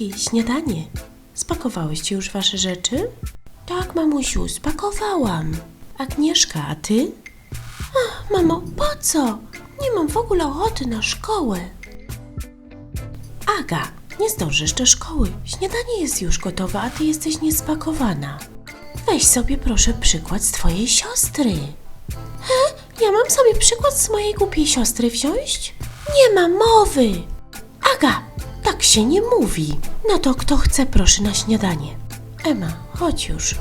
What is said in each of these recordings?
Dziewczynki, śniadanie. Spakowałyście już wasze rzeczy? Tak, mamusiu, spakowałam. Agnieszka, a ty? Ach, mamo, po co? Nie mam w ogóle ochoty na szkołę. Aga, nie zdążysz do szkoły. Śniadanie jest już gotowe, a ty jesteś niespakowana. Weź sobie proszę przykład z twojej siostry. He? Ja mam sobie przykład z mojej głupiej siostry wziąć? Nie ma mowy. Aga, tak się nie mówi. No to kto chce, proszę na śniadanie. Ema, chodź już.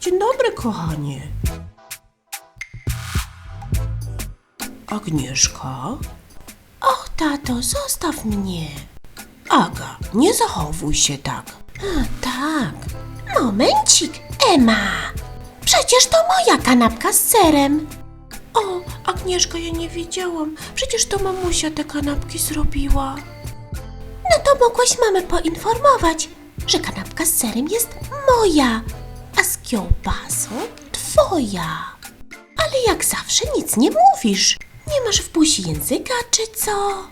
Dzień dobry, kochanie. Agnieszka? Och, tato, zostaw mnie. Aga, nie zachowuj się tak. A, tak. Momencik, Ema. Przecież to moja kanapka z serem. O, Agnieszka, ja nie wiedziałam. Przecież to mamusia te kanapki zrobiła. No to mogłaś mamę poinformować, że kanapka z serem jest moja, a z kiełbasą twoja. Ale jak zawsze nic nie mówisz. Nie masz w buzi języka, czy co?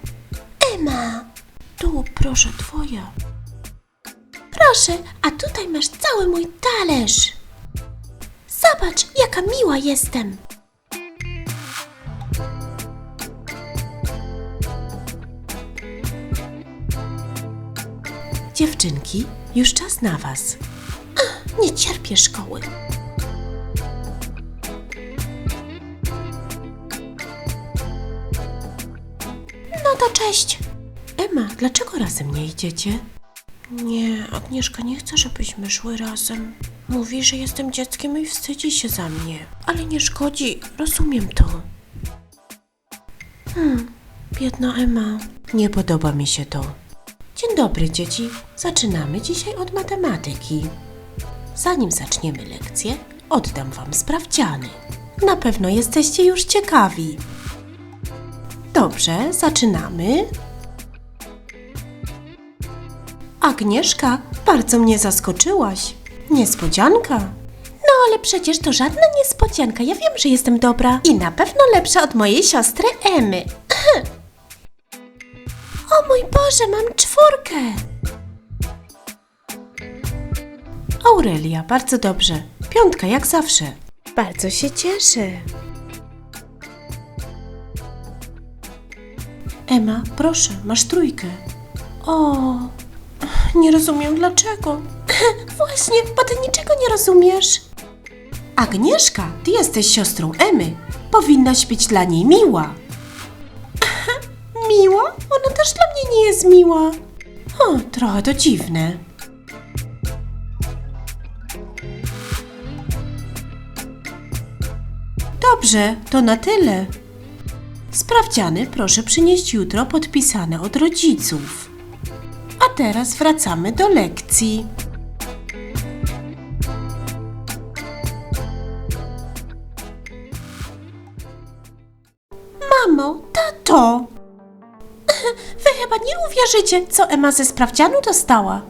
Ema, tu proszę twoja. Proszę, a tutaj masz cały mój talerz. Zobacz, jaka miła jestem. Dziewczynki, już czas na was. Ach, nie cierpię szkoły. No to cześć. Ema, dlaczego razem nie idziecie? Nie, Agnieszka nie chce, żebyśmy szły razem. Mówi, że jestem dzieckiem i wstydzi się za mnie. Ale nie szkodzi, rozumiem to. Hmm, biedna Ema. Nie podoba mi się to. Dzień dobry, dzieci. Zaczynamy dzisiaj od matematyki. Zanim zaczniemy lekcję, oddam wam sprawdziany. Na pewno jesteście już ciekawi. Dobrze, zaczynamy. Agnieszka, bardzo mnie zaskoczyłaś. Niespodzianka. No ale przecież to żadna niespodzianka. Ja wiem, że jestem dobra i na pewno lepsza od mojej siostry Emy. o mój Boże, mam czwórkę. Aurelia, bardzo dobrze. Piątka jak zawsze. Bardzo się cieszę. Ema, proszę, masz trójkę. O, nie rozumiem dlaczego. Właśnie, bo ty niczego nie rozumiesz. Agnieszka, ty jesteś siostrą Emy. Powinnaś być dla niej miła. miła? Ona też dla mnie nie jest miła. O, trochę to dziwne. Dobrze, to na tyle. Sprawdziany proszę przynieść jutro podpisane od rodziców. A teraz wracamy do lekcji. Uwierzycie, co Ema ze sprawdzianu dostała.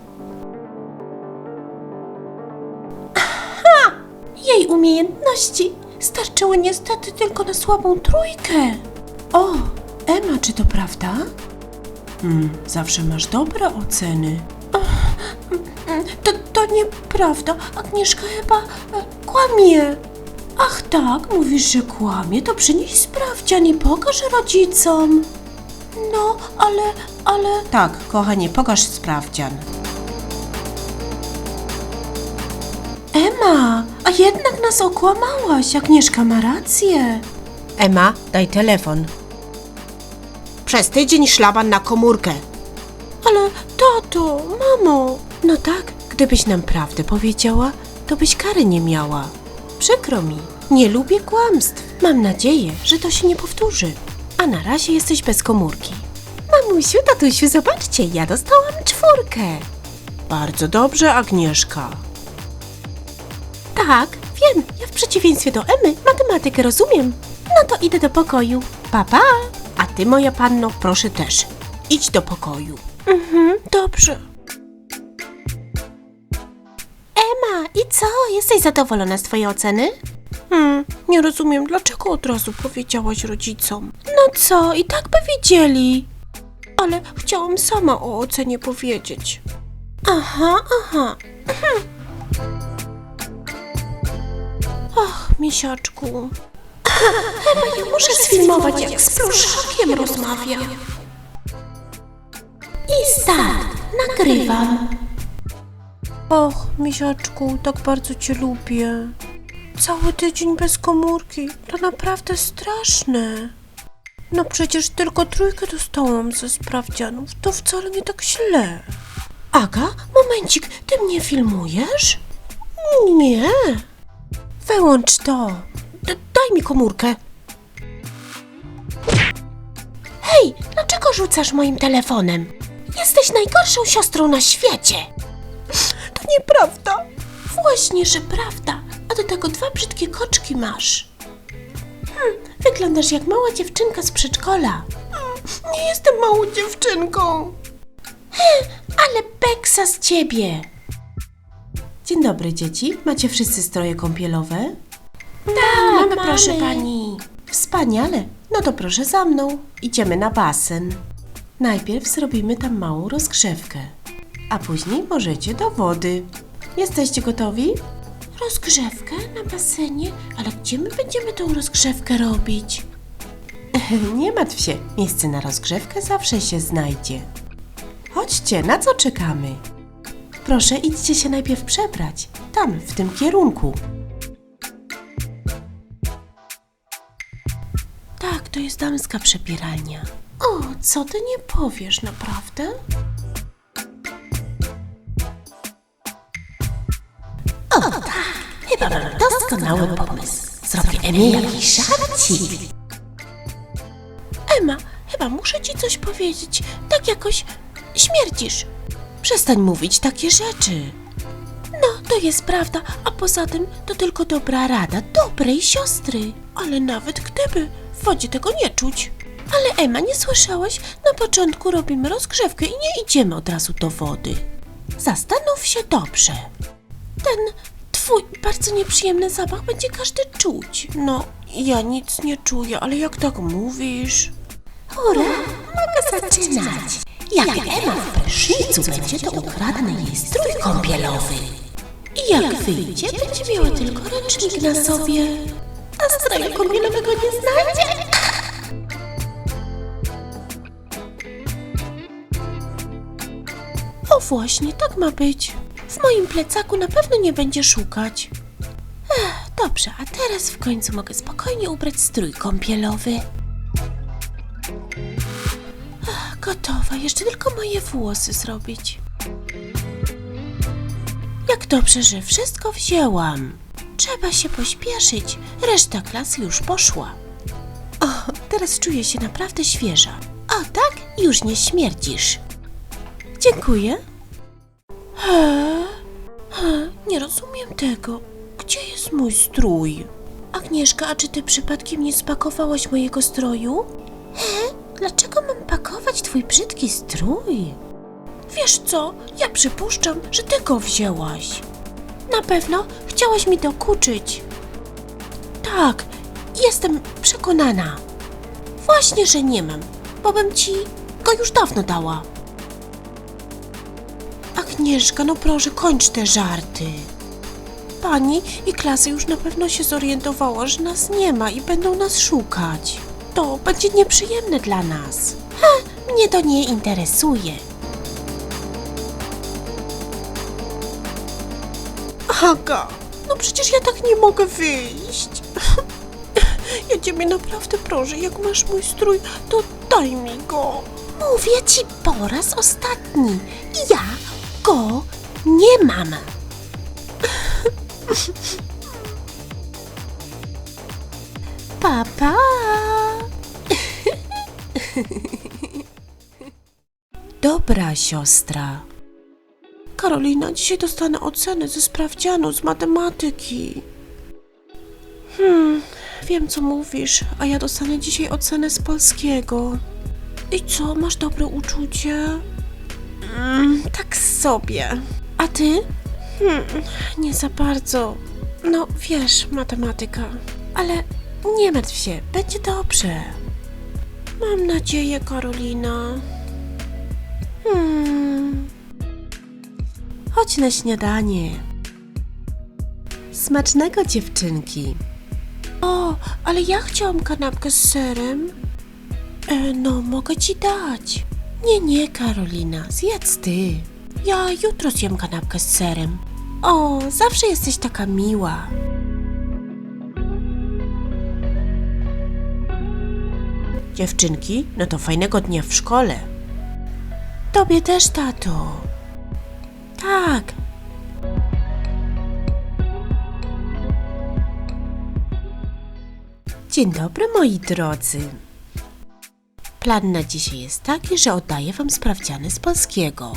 Aha! Jej umiejętności starczyły niestety tylko na słabą trójkę. O, Ema, czy to prawda? Hmm, zawsze masz dobre oceny. To, to nieprawda. Agnieszka chyba e, kłamie. Ach tak, mówisz, że kłamie, to przynieś sprawdzian i pokaż rodzicom. No, ale, ale... Tak, kochanie, pokaż sprawdzian. Ema, a jednak nas okłamałaś. Agnieszka ma rację. Ema, daj telefon. Przez tydzień szlaban na komórkę. Ale tato, mamo. No tak, gdybyś nam prawdę powiedziała, to byś kary nie miała. Przykro mi, nie lubię kłamstw. Mam nadzieję, że to się nie powtórzy. A na razie jesteś bez komórki. Mamusiu, tatusiu, zobaczcie, ja dostałam czwórkę. Bardzo dobrze, Agnieszka. Tak, wiem, ja w przeciwieństwie do Emy matematykę rozumiem. No to idę do pokoju. Papa, a ty, moja panno, proszę też. Idź do pokoju. Mhm, dobrze. Ema, i co? Jesteś zadowolona z twojej oceny? Hmm, nie rozumiem, dlaczego od razu powiedziałaś rodzicom. No co, i tak by wiedzieli. Ale chciałam sama o ocenie powiedzieć. Aha, aha. Ach, misiaczku. Chyba ja muszę sfilmować, jak z pluszakiem rozmawia. I start. Nagrywam. Och, misiaczku, tak bardzo cię lubię. Cały tydzień bez komórki to naprawdę straszne. No przecież tylko trójkę dostałam ze sprawdzianów, to wcale nie tak źle. Aga, momencik, ty mnie filmujesz? Nie. Wyłącz to. D- daj mi komórkę. Hej, dlaczego rzucasz moim telefonem? Jesteś najgorszą siostrą na świecie. To nieprawda. Właśnie, że prawda. A do tego dwa brzydkie koczki masz. Hmm, wyglądasz jak mała dziewczynka z przedszkola. Nie jestem małą dziewczynką. Ale beksa z ciebie. Dzień dobry, dzieci. Macie wszyscy stroje kąpielowe? Tak, mamy, proszę pani. Wspaniale. No to proszę za mną. Idziemy na basen. Najpierw zrobimy tam małą rozgrzewkę, a później możecie do wody. Jesteście gotowi? Rozgrzewkę na basenie? Ale gdzie my będziemy tą rozgrzewkę robić? Nie martw się, miejsce na rozgrzewkę zawsze się znajdzie. Chodźcie, na co czekamy? Proszę, idźcie się najpierw przebrać. Tam, w tym kierunku. Tak, to jest damska przebieralnia. O, co ty nie powiesz, naprawdę? Chyba mam doskonały pomysł. Zrobię Emie jakiś żarcik. Ema, chyba muszę ci coś powiedzieć. Tak jakoś śmierdzisz. Przestań mówić takie rzeczy. No, to jest prawda, a poza tym to tylko dobra rada dobrej siostry. Ale nawet gdyby, w wodzie tego nie czuć. Ale Ema, nie słyszałaś? Na początku robimy rozgrzewkę i nie idziemy od razu do wody. Zastanów się dobrze. Ten twój bardzo nieprzyjemny zapach będzie każdy czuć. No, ja nic nie czuję, ale jak tak mówisz... Hurra, mogę zaczynać. Jak Ema w prysznicu będzie, to ukradnę jej strój kąpielowy. I jak wyjdzie, będzie miała tylko ręcznik na sobie, a stroju kąpielowego nie znajdzie. O właśnie, tak ma być. W moim plecaku na pewno nie będzie szukać. Ech, dobrze, a teraz w końcu mogę spokojnie ubrać strój kąpielowy. Ach, gotowa, jeszcze tylko moje włosy zrobić. Jak dobrze, że wszystko wzięłam. Trzeba się pośpieszyć, reszta klasy już poszła. O, teraz czuję się naprawdę świeża. O, tak? Już nie śmierdzisz. Dziękuję. Nie rozumiem tego. Gdzie jest mój strój? Agnieszka, a czy ty przypadkiem nie spakowałaś mojego stroju? He? Dlaczego mam pakować twój brzydki strój? Wiesz co, ja przypuszczam, że ty go wzięłaś. Na pewno chciałaś mi dokuczyć. Tak, jestem przekonana. Właśnie, że nie mam, bo bym ci go już dawno dała. Agnieszka, no proszę, kończ te żarty. Pani i klasy już na pewno się zorientowała, że nas nie ma i będą nas szukać. To będzie nieprzyjemne dla nas. Ha, mnie to nie interesuje. Aga, no przecież ja tak nie mogę wyjść. Ja ciebie naprawdę proszę, jak masz mój strój, to daj mi go. Mówię ci po raz ostatni. Ja go nie mam. Papa. Dobra siostra. Karolina, dzisiaj dostanę ocenę ze sprawdzianu z matematyki. Hmm, wiem co mówisz, a ja dostanę dzisiaj ocenę z polskiego. I co, masz dobre uczucie? Mm, tak sobie. A ty? Hmm, nie za bardzo. No, wiesz, matematyka. Ale nie martw się, będzie dobrze. Mam nadzieję, Karolina. Hmm. Chodź na śniadanie. Smacznego, dziewczynki. O, ale ja chciałam kanapkę z serem. E, no, mogę ci dać. Nie, nie, Karolina, zjedz ty. Ja jutro zjem kanapkę z serem. O, zawsze jesteś taka miła. Dziewczynki, no to fajnego dnia w szkole. Tobie też, tato. Tak. Dzień dobry, moi drodzy. Plan na dzisiaj jest taki, że oddaję Wam sprawdziany z polskiego.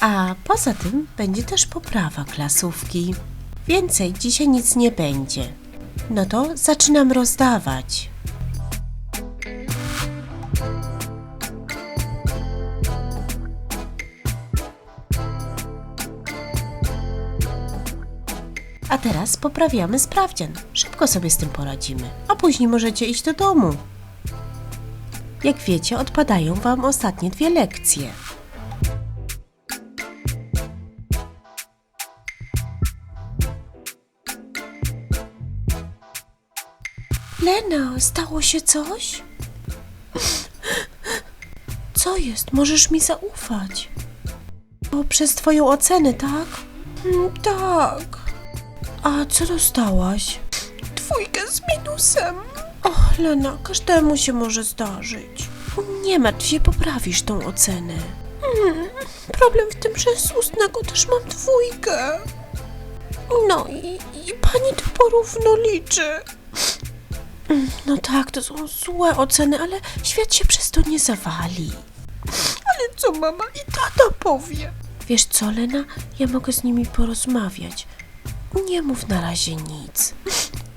A poza tym będzie też poprawa klasówki. Więcej dzisiaj nic nie będzie. No to zaczynam rozdawać. A teraz poprawiamy sprawdzian. Szybko sobie z tym poradzimy, a później możecie iść do domu. Jak wiecie, odpadają Wam ostatnie dwie lekcje. Lena, stało się coś? Co jest? Możesz mi zaufać. O, przez Twoją ocenę, tak? Mm, tak. A co dostałaś? Dwójkę z minusem. Och, Lena, każdemu się może zdarzyć. Nie martw się, poprawisz tą ocenę. Mm, problem w tym, że z ustnego też mam dwójkę. No i, i pani to porówno liczy. Mm, No tak, to są złe oceny, ale świat się przez to nie zawali. Ale co mama i tata powie? Wiesz co, Lena? Ja mogę z nimi porozmawiać. Nie mów na razie nic.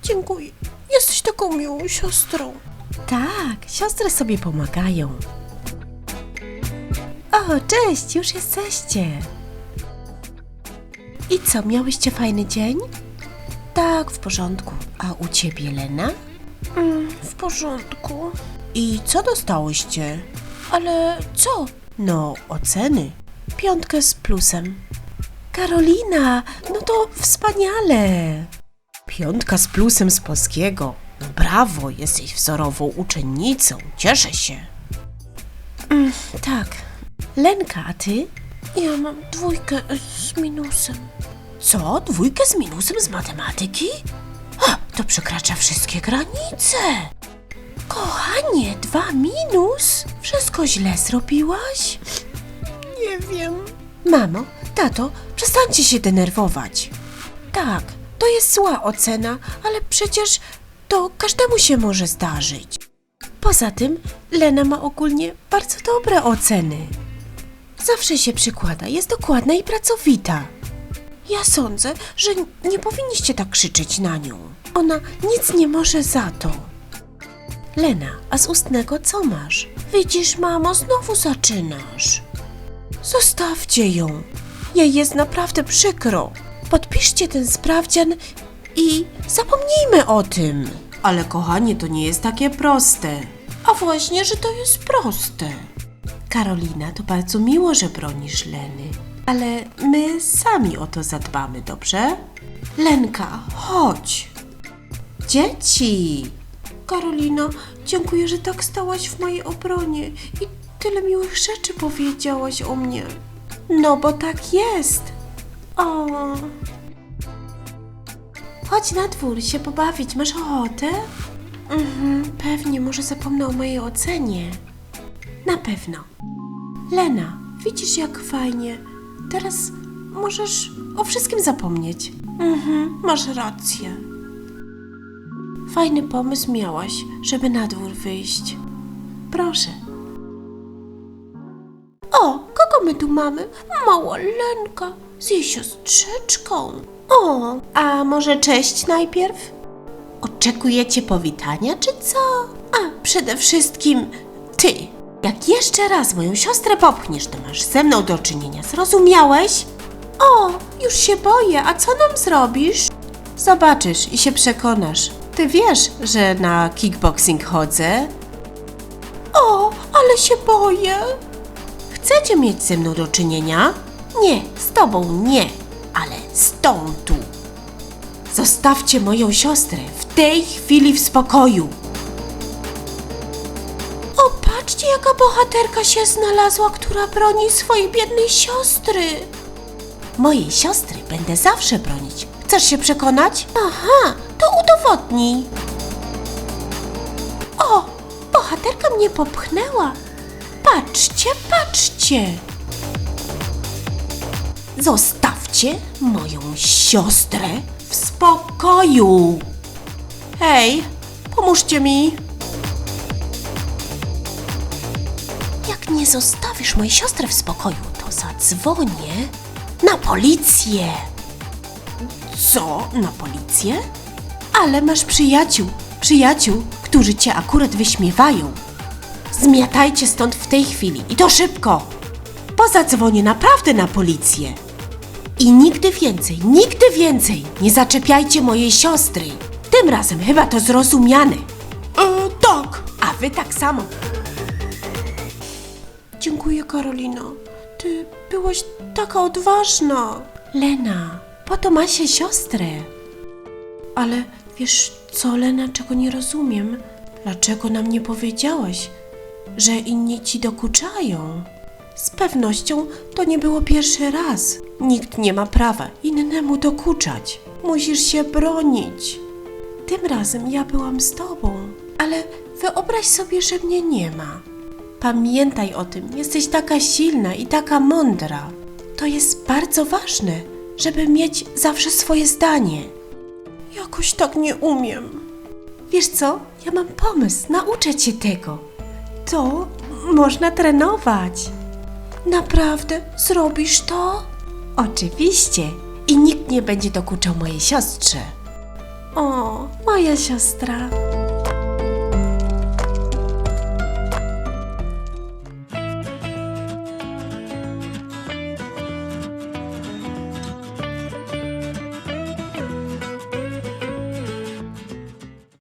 Dziękuję. Jesteś taką miłą siostrą. Tak, siostry sobie pomagają. O, cześć, już jesteście. I co, miałyście fajny dzień? Tak, w porządku. A u ciebie, Lena? Mm, w porządku. I co dostałyście? Ale co? No, oceny. Piątkę z plusem. Karolina, no to wspaniale. Piątka z plusem z polskiego. No brawo, jesteś wzorową uczennicą. Cieszę się. Mm, tak. Lenka, a ty? Ja mam dwójkę z minusem. Co? Dwójkę z minusem z matematyki? Ha, to przekracza wszystkie granice. Kochanie, dwa minus? Wszystko źle zrobiłaś? Nie wiem. Mamo, tato, przestańcie się denerwować. Tak, to jest zła ocena, ale przecież to każdemu się może zdarzyć. Poza tym, Lena ma ogólnie bardzo dobre oceny. Zawsze się przykłada, jest dokładna i pracowita. Ja sądzę, że nie powinniście tak krzyczeć na nią. Ona nic nie może za to. Lena, a z ustnego co masz? Widzisz, mamo, znowu zaczynasz. Zostawcie ją. Jej jest naprawdę przykro. Podpiszcie ten sprawdzian i zapomnijmy o tym. Ale kochanie, to nie jest takie proste. A właśnie, że to jest proste. Karolina, to bardzo miło, że bronisz Leny. Ale my sami o to zadbamy, dobrze? Lenka, chodź. Dzieci! Karolina, dziękuję, że tak stałaś w mojej obronie i tyle miłych rzeczy powiedziałaś o mnie. No, bo tak jest. O. Chodź na dwór się pobawić, masz ochotę? Mhm, pewnie, może zapomnę o mojej ocenie. Na pewno. Lena, widzisz jak fajnie. Teraz możesz o wszystkim zapomnieć. Mhm, masz rację. Fajny pomysł miałaś, żeby na dwór wyjść. Proszę. O, kogo my tu mamy? Mała Lenka z jej siostrzyczką. O, a może cześć najpierw? Oczekujecie powitania, czy co? A, przede wszystkim ty. Jak jeszcze raz moją siostrę popchniesz, to masz ze mną do czynienia, zrozumiałeś? O, już się boję, a co nam zrobisz? Zobaczysz i się przekonasz. Ty wiesz, że na kickboxing chodzę? O, ale się boję. Chcecie mieć ze mną do czynienia? Nie, z tobą nie, ale z tą tu. Zostawcie moją siostrę w tej chwili w spokoju. O, patrzcie, jaka bohaterka się znalazła, która broni swojej biednej siostry. Mojej siostry będę zawsze bronić. Chcesz się przekonać? Aha, to udowodnij. O, bohaterka mnie popchnęła. Patrzcie, patrzcie. Zostawcie moją siostrę w spokoju. Hej, pomóżcie mi. Jak nie zostawisz mojej siostry w spokoju, to zadzwonię na policję. Co? Na policję? Ale masz przyjaciół, przyjaciół, którzy cię akurat wyśmiewają. Zmiatajcie stąd w tej chwili i to szybko, bo zadzwonię naprawdę na policję. I nigdy więcej, nigdy więcej nie zaczepiajcie mojej siostry. Tym razem chyba to zrozumiane. E, tak. A wy tak samo. Dziękuję, Karolino. Ty byłaś taka odważna. Lena, po to ma się siostrę. Ale wiesz co, Lena, czego nie rozumiem? Dlaczego nam nie powiedziałaś, że inni ci dokuczają? Z pewnością to nie było pierwszy raz. Nikt nie ma prawa innemu dokuczać. Musisz się bronić. Tym razem ja byłam z tobą, ale wyobraź sobie, że mnie nie ma. Pamiętaj o tym, jesteś taka silna i taka mądra. To jest bardzo ważne, żeby mieć zawsze swoje zdanie. Jakoś tak nie umiem. Wiesz co? Ja mam pomysł, nauczę cię tego. To można trenować. Naprawdę zrobisz to? Oczywiście. I nikt nie będzie dokuczał mojej siostrze. O, moja siostra.